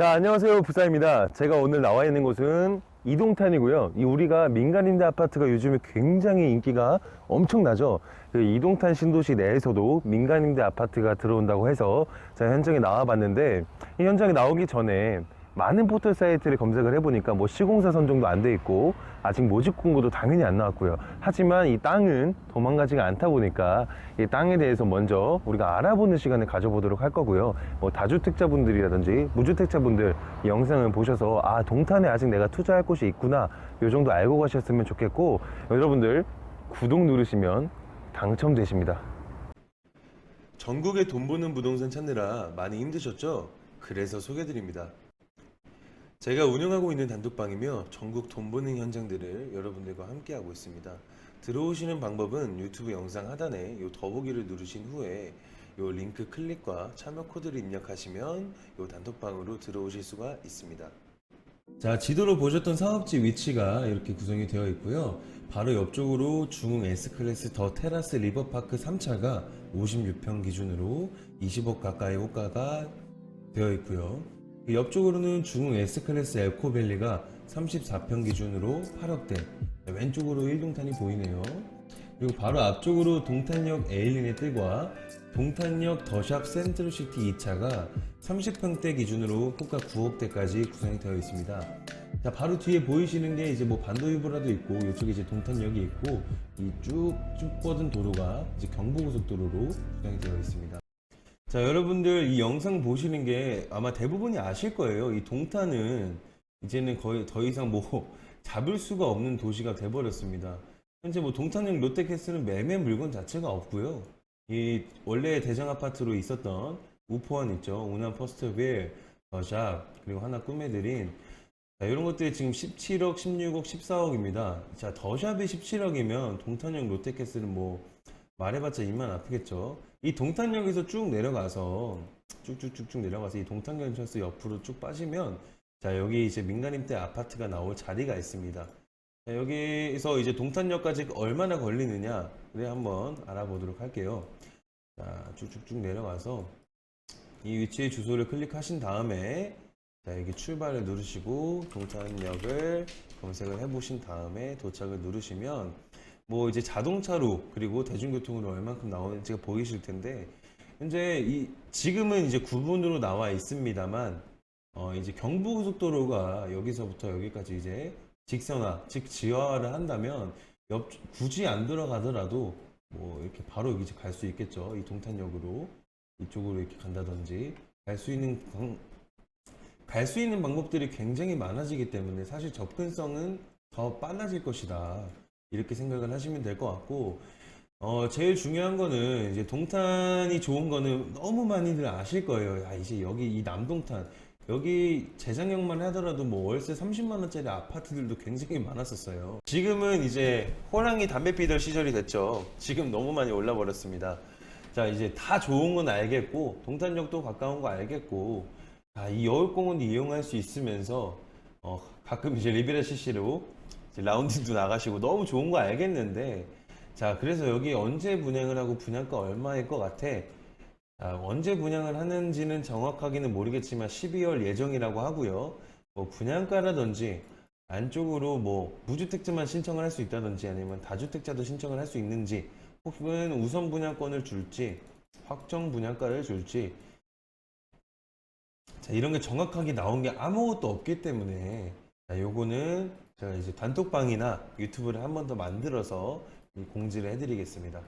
자, 안녕하세요. 부사입니다. 제가 오늘 나와 있는 곳은 이동탄이고요. 이 우리가 민간임대 아파트가 요즘에 굉장히 인기가 엄청나죠. 그 이동탄 신도시 내에서도 민간임대 아파트가 들어온다고 해서 제가 현장에 나와 봤는데 이 현장에 나오기 전에 많은 포털 사이트를 검색을 해보니까 뭐 시공사 선정도 안 돼 있고 아직 모집 공고도 당연히 안 나왔고요. 하지만 이 땅은 도망가지가 않다 보니까 이 땅에 대해서 먼저 우리가 알아보는 시간을 가져보도록 할 거고요. 뭐 다주택자분들이라든지 무주택자분들 이 영상을 보셔서 아 동탄에 아직 내가 투자할 곳이 있구나 요 정도 알고 가셨으면 좋겠고 여러분들 구독 누르시면 당첨되십니다. 전국에 돈 버는 부동산 찾느라 많이 힘드셨죠? 그래서 소개드립니다. 제가 운영하고 있는 단톡방이며 전국 돈 버는 현장들을 여러분들과 함께 하고 있습니다. 들어오시는 방법은 유튜브 영상 하단에 요 더보기를 누르신 후에 요 링크 클릭과 참여 코드를 입력하시면 요 단톡방으로 들어오실 수가 있습니다. 자, 지도로 보셨던 사업지 위치가 이렇게 구성이 되어 있고요. 바로 옆쪽으로 중흥 S클래스 더 테라스 리버파크 3차가 56평 기준으로 20억 가까이 호가가 되어 있고요. 그 옆쪽으로는 중흥 S클래스 에코밸리가 34평 기준으로 8억대. 왼쪽으로 1동탄이 보이네요. 그리고 바로 앞쪽으로 동탄역 에일리네 뜰과 동탄역 더샵 센트럴시티 2차가 30평대 기준으로 호가 9억대까지 구성이 되어 있습니다. 자, 바로 뒤에 보이시는 게 이제 뭐 반도유보라도 있고 이쪽에 이제 동탄역이 있고 이 쭉쭉 뻗은 도로가 이제 경부고속도로로 구성이 되어 있습니다. 자, 여러분들 이 영상 보시는 게 아마 대부분이 아실 거예요. 이 동탄은 이제는 거의 더 이상 뭐 잡을 수가 없는 도시가 돼버렸습니다. 현재 뭐 동탄역 롯데캐슬은 매매 물건 자체가 없고요. 이 원래 대장 아파트로 있었던 우포원 있죠. 우남 퍼스트빌, 더샵 그리고 하나 꿈에드린 자, 이런 것들이 지금 17억, 16억, 14억입니다. 자, 더샵이 17억이면 동탄역 롯데캐슬은 뭐 말해봤자 입만 아프겠죠. 이 동탄역에서 쭉 내려가서 쭉쭉쭉쭉 내려가서 이 동탄경찰서 옆으로 쭉 빠지면 자 여기 이제 민간임대 아파트가 나올 자리가 있습니다. 자, 여기서 이제 동탄역까지 얼마나 걸리느냐 그래 한번 알아보도록 할게요. 자 쭉쭉쭉 내려가서 이 위치의 주소를 클릭하신 다음에 자 여기 출발을 누르시고 동탄역을 검색을 해보신 다음에 도착을 누르시면 뭐 이제 자동차로 그리고 대중교통으로 얼만큼 나오는지가 보이실 텐데 현재 이 지금은 이제 구분으로 나와 있습니다만 어 이제 경부고속도로가 여기서부터 여기까지 이제 직선화 즉 지하화를 한다면 옆 굳이 안 들어가더라도 뭐 이렇게 바로 여기 갈수 있겠죠 이 동탄역으로 이쪽으로 이렇게 간다든지 갈 수 있는 갈 수 있는 방법들이 굉장히 많아지기 때문에 사실 접근성은 더 빨라질 것이다. 이렇게 생각을 하시면 될 것 같고, 어, 제일 중요한 거는 이제 동탄이 좋은 거는 너무 많이들 아실 거예요. 야, 이제 여기 이 남동탄, 여기 재작년만 하더라도 뭐 월세 30만원짜리 아파트들도 굉장히 많았었어요. 지금은 이제 호랑이 담배 피던 시절이 됐죠. 지금 너무 많이 올라 버렸습니다. 자, 이제 다 좋은 건 알겠고, 동탄역도 가까운 거 알겠고, 자, 이 여울공원 이용할 수 있으면서, 어, 가끔 이제 리베라 CC로 라운딩도 나가시고 너무 좋은 거 알겠는데 자 그래서 여기 언제 분양을 하고 분양가 얼마일 것 같아? 자, 언제 분양을 하는지는 정확하게는 모르겠지만 12월 예정이라고 하고요. 뭐 분양가라든지 안쪽으로 뭐 무주택자만 신청을 할 수 있다든지 아니면 다주택자도 신청을 할 수 있는지 혹은 우선 분양권을 줄지 확정 분양가를 줄지. 자 이런 게 정확하게 나온 게 아무것도 없기 때문에 자, 요거는 제가 이제 단톡방이나 유튜브를 한 번 더 만들어서 이 공지를 해드리겠습니다.